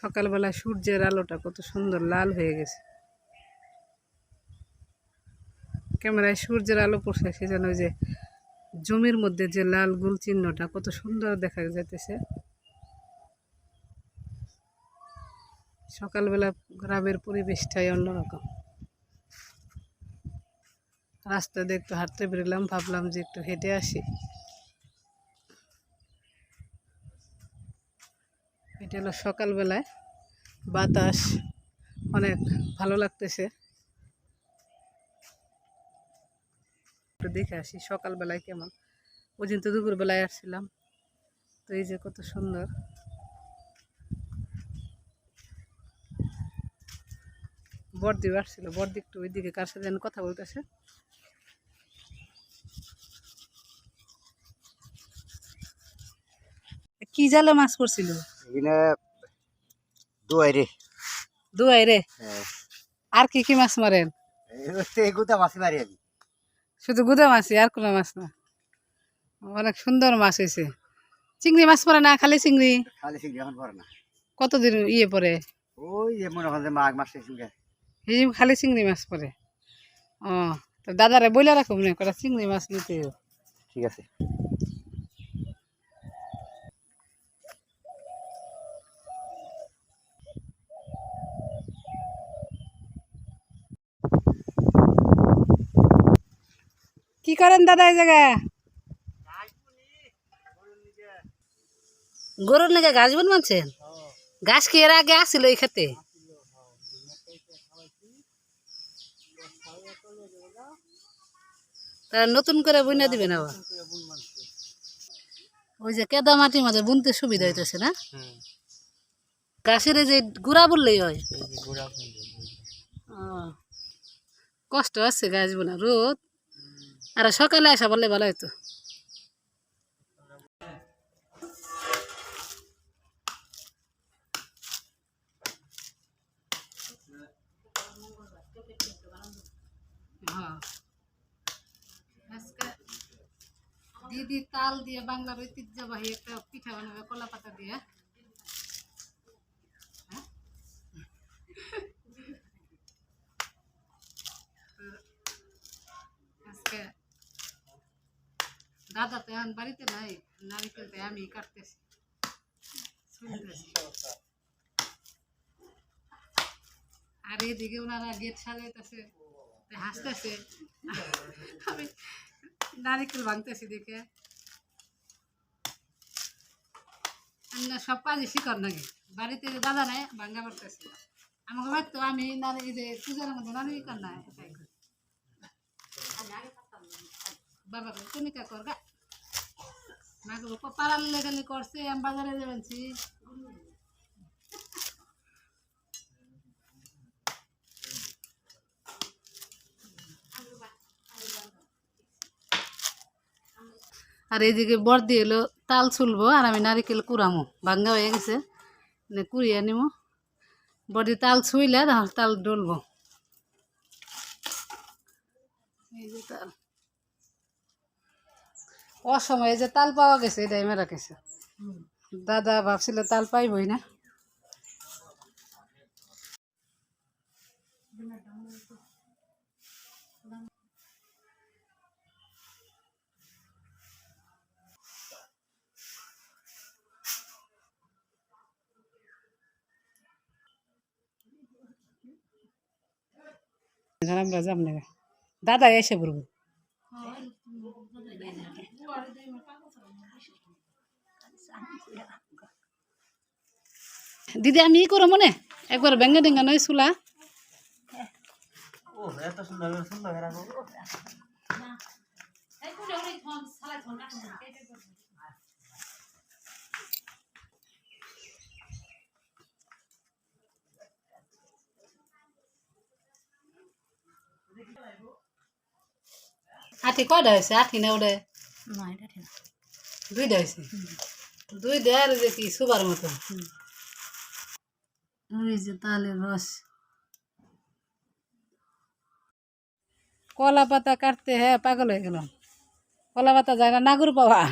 সকালবেলা সূর্যের আলোটা কত সুন্দর লাল হয়ে গেছে। ক্যামেরায় সূর্যের আলো পড়ছে, সেজন্য ওই যে জমির মধ্যে যে লাল গুল চিহ্নটা কত সুন্দর দেখা যাইতেছে। সকালবেলা গ্রামের পরিবেশটাই অন্যরকম। রাস্তা দিয়ে একটু হাঁটতে বেরোলাম, ভাবলাম যে একটু হেঁটে আসি। এটা হলো সকালবেলায়। বাতাস অনেক ভালো লাগতেছে। একটু দেখে আসি সকালবেলায় কেমন। ওই দিন তো দুপুরবেলায় আসছিলাম। তো এই যে কত সুন্দর। বর্দি আসছিল। বর্দি একটু ওইদিকে কার সাথে যেন কথা বলতেছে। কি জালে মাছ পড়ছিল এখানে দুয়াই রে দুয়াই রে হ্যাঁ। আর কি কি মাছ মারেন? এগুতা মাছি মারি আমি। শুধু গুদা মাছই আর কোনো মাছ না। অনেক সুন্দর মাছ হয়েছে। চিংড়ি মাছ পরে না খালি চিংড়ি? খালি চিংড়ি এখন করে না। কতদিন ইয়ে পরে? ওই যে মনে হয় মাঘ মাসে সঙ্গে খালি চিংড়ি মাছ পরে। ও তো দাদারে বইলে রাখো মনে করা চিংড়ি মাছ নিতে। ঠিক আছে। কি করেন দাদা এই জায়গায়? গরুর নাকি গাছ বন মানছেন গাছ কি এর আগে আসছিল এই খেতে তারা নতুন করে বুনা দিবেন আবার? ওই যে কেদা মাটির মাঝে বুনতে সুবিধা হইতেছে না? গাছের যে গুড়া বললেই হয়? ও, কষ্ট আছে গাছ বোনা রোদ। আর সকালে আসা বললে ভালো হতো হ্যাঁ। আজকে দিদি তাল দিয়ে বাংলার ঐতিহ্যবাহী একটা পিঠা বানাবে কলা পাতা দিয়ে হ্যাঁ? আজকে দাদা তো এখন বাড়িতে নাই নারিকেলটা আমি কাটতেছি। আর এদিকে ওনারা গেট সাজাইতেছে হাসতেছে। আমি নারিকেল ভাঙতেছি দেখে। আমি না সব কাজই শিকর নাকি বাড়িতে দাদা নাই, ভাঙ্গা পড়তেছি আমাকে বাড়তো আমি নারী যে পূজার মধ্যে নারিকেল না এটাই করি বাবা, তুমি কা কর আমি বাজারে আর এইদিকে বর্দি এলো, তাল ছুলবো আর আমি নারিকেল কুড়ামো। ভাঙ্গা হয়ে গেছে কুড়িয়ে নিমো। বর্দি তাল ছুইলে তাল ডলবো। এই যে তাল। অসময়ে যে তাল পাওয়া গেছে, এটাই মেরা গেছে। দাদা ভাবছিল তাল পাইবই না। আমরা যাম না। দাদা এসে পড়ব। দিদি আমি ই করো মনে? একবার ব্যাঙ্গা ডেঙ্গা নয় চুলা। ও এত সুন্দর সুন্দর আঠি কয়টা হয়েছে আঠি না ওটা দুইটা হয়েছে দুই দেয়ার দেখি সুবার মতো ওই যে তালের রস কলা পাতা কাটতে হ্যাঁ পাগল হয়ে গেল কলা পাতা যায় না নাগুর পাওয়া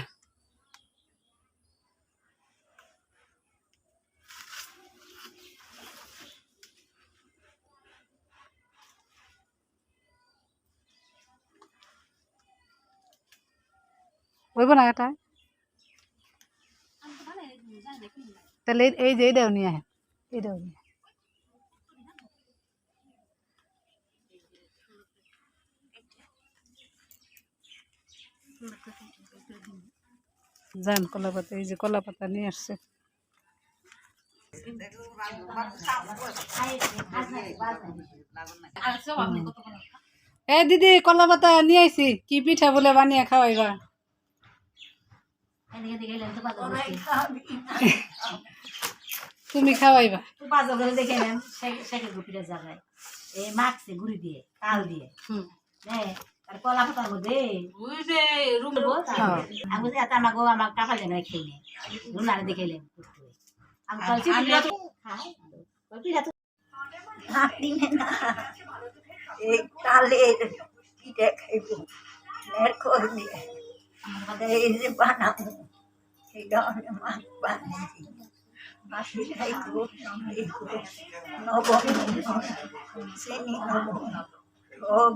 হইব না এটা তাহলে এই- যে এইটাও নিয়ে আহেন এইটাও নিয়ে। যান কলা পাতা এই যে কলা পাতা নিয়ে আসছে। এ দিদি কলা পাতা নিয়ে আইছি। কি পিঠা বলে বানিয়ে খাওয়াইবা? তুমি খাওয়াইবা বাজার করে দেখে নেন শেখের গুপিটা জায়গায় এই মাখছে গুড়ি দিয়ে কাল দিয়ে। হুম। হ্যাঁ আর কলা পাতার মধ্যে। হ্যাঁ। আমি বলছি এত আমাকে আমার কাপড় জানাই খেয়ে নে। রুনারে দেখাইলেন আমি দিনে না। এই দিয়ে। আমাদের এই যে বানাবো এই ধরনের মাছ বানিয়েছি। মাছি খাইব নবম চিনি নবম সব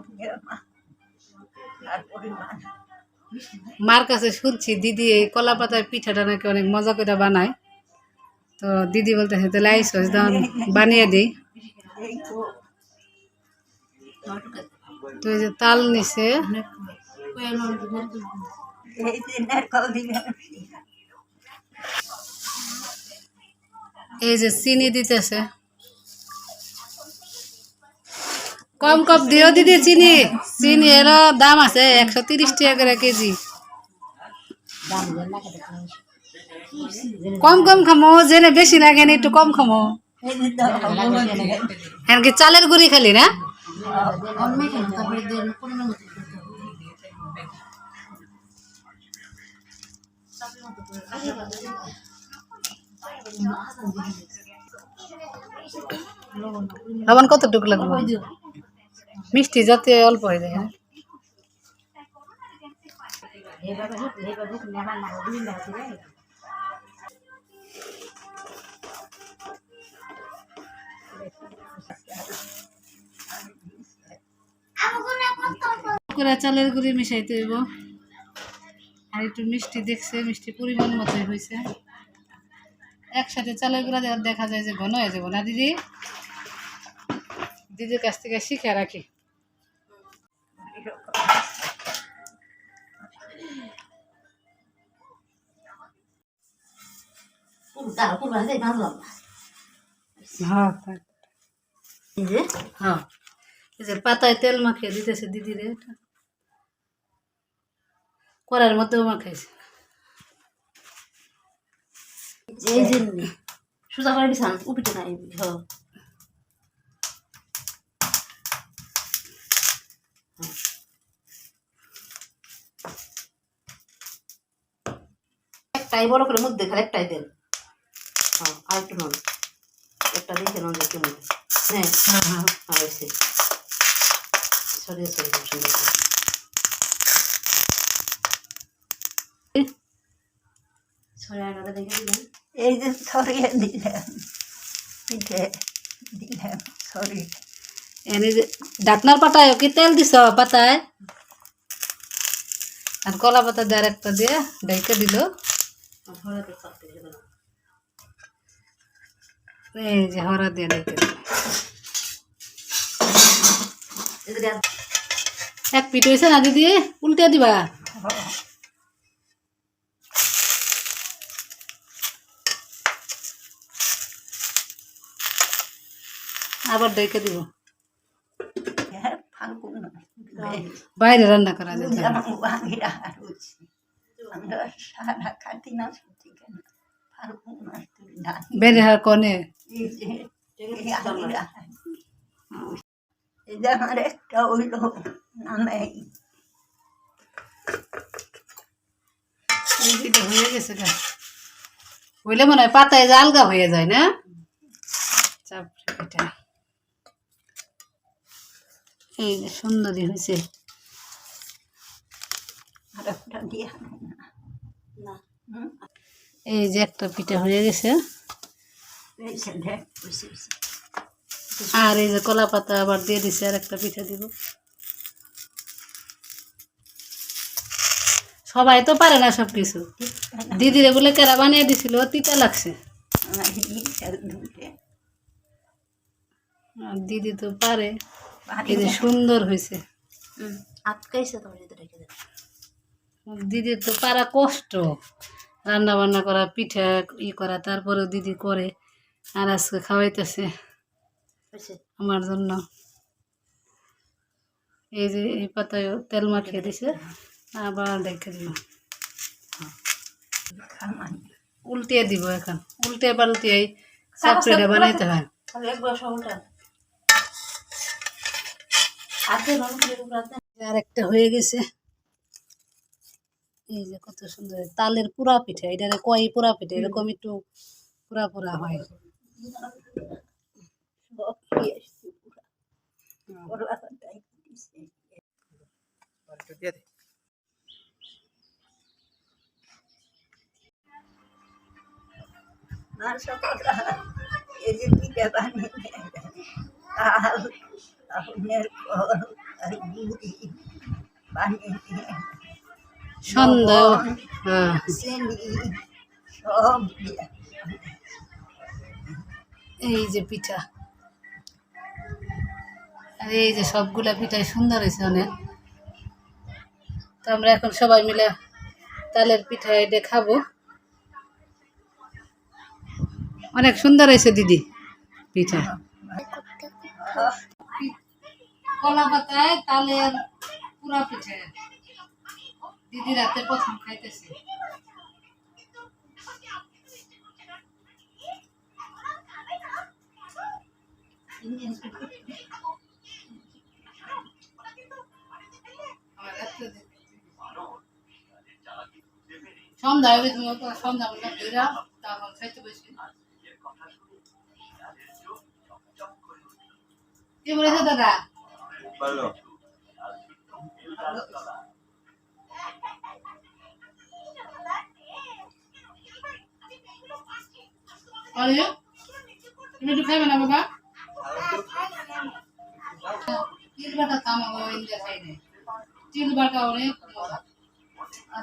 তারপরে বানাবো। মার কাছে শুনছি দিদি এই কলা পাতার পিঠাটা নাকি অনেক মজা করে বানায়। তো দিদি বলতেছে তাহলে আইসো তখন বানিয়ে দিই। তো। তো এই যে তাল নিছে। এই যে চিনি দিতেছে। কম কম দিও দিদি চিনি। চিনি এর দাম আছে একশো তিরিশ টাকা করে কেজি। কম কম খামো জেনে বেশি লাগে না একটু কম খামো। চালের গুঁড়ি খালি না? লবণ কতটুকু লাগবে মিষ্টি যাতে অল্প হয়ে যায় হ্যাঁ? চালের গুঁড়ি মিশাইতে হইব আর একটু মিষ্টি দেখছে মিষ্টি পরিমাণ মতোই হয়েছে। একসাথে চালের গুঁড়া দেওয়ার দেখা যায় যে ঘন হয়ে যাব। না দিদি? দিদির কাছ থেকে শিখে রাখি। হ্যাঁ হ্যাঁ। পাতায় তেল মাখিয়ে দিতেছে দিদিরে। এটা করার মধ্যেও মাখাইছে এই যে সুজা করে দিছান উপিটে নাই একটাই বড় করে মধ্যে খালি একটাই দেন। হ্যাঁ আর একটু নন একটা দেখে নন মধ্যে হ্যাঁ হ্যাঁ হ্যাঁ সরিয়ে সরিয়ে খুব সুন্দর করে। ছড়িয়ে এই যে ছড়িয়ে দিলাম পিঠে দিলাম ছড়িয়ে এনে যে ডাকনার পাতায় কি তেল দিছ পাতায়? আর কলা পাতা দিয়ে একটা দিয়ে ডাইকে দিল। এই যে হরা দিয়ে আর এক পিঠ হয়েছে না দিদি? উল্টে দিবা। আবার ডাইকে দিব। হ্যাঁ বাইরে রান্না করা যায় বেড়ে হার কনে। আমার একটা হইল নামে। হয়ে গেছে হইলে মনে হয় পাতায় আলগা হয়ে যায় না? এই যে সুন্দরী হয়েছে? এই যে একটা পিঠা হয়ে গেছে। আর এই যে কলা পাতা আবার দিয়ে দিছে আর একটা পিঠা দিব। সবাই তো পারে না সব কিছু দিদিরে বলে কেরা বানিয়ে দিছিল তিতা লাগছে। দিদি তো পারে। সুন্দর হয়েছে। আটকাইছে যদি রেখে দেবে দিদির তো পারা কষ্ট। রান্না বান্না করা পিঠা ই করা তারপরেও দিদি করে আর আজকে খাওয়াইতেছে আমার জন্য। এই যে এই পাতায় তেল মাখিয়ে দিছে আবার দেখে দিল উল্টিয়ে দিব এখন। উল্টে পাল্টে চাপড়িটা বানাইতে হয় তাহলে একবার সবটা আজকে রং করে রাতে আর একটা হয়ে গেছে। এই যে কত সুন্দর। তালের পুরা পিঠা। এটা কয় পুরা পিঠা? এরকম একটু পুরা পুরা হয়। আর এই যে পিঠা বানিয়ে। হ্যাঁ। এই যে পিঠা। আর এই যে সবগুলা পিঠাই সুন্দর হয়েছে অনেক। তো আমরা এখন সবাই মিলে তালের পিঠা এটা খাব। অনেক সুন্দর হয়েছে দিদি পিঠা। কলা পাতায় তালের পুরা পিঠে। দিদি রাতে প্রথম খাইতেছে। সন্ধ্যা হবে তুমি সন্ধ্যা ধরা তারপর খাইতে বসি কি বলেছে দাদা? আরে তুমি একটু খাইবে না বাবা? তিল বাটা ইন্ডিয়া সাইডে। তিল বাটা অনেক মজা। আর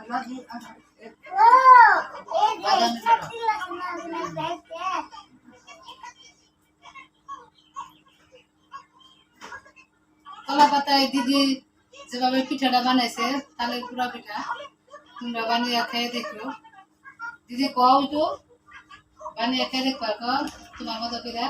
কলা পাতায় দিদি যেভাবে পিঠাটা বানাইছে তাহলে পুরা পিঠা, তোমরা বানিয়ে খেয়ে দেখো। দিদি কও তো, বানিয়ে খেয়ে দেখো তোমার মতো করে।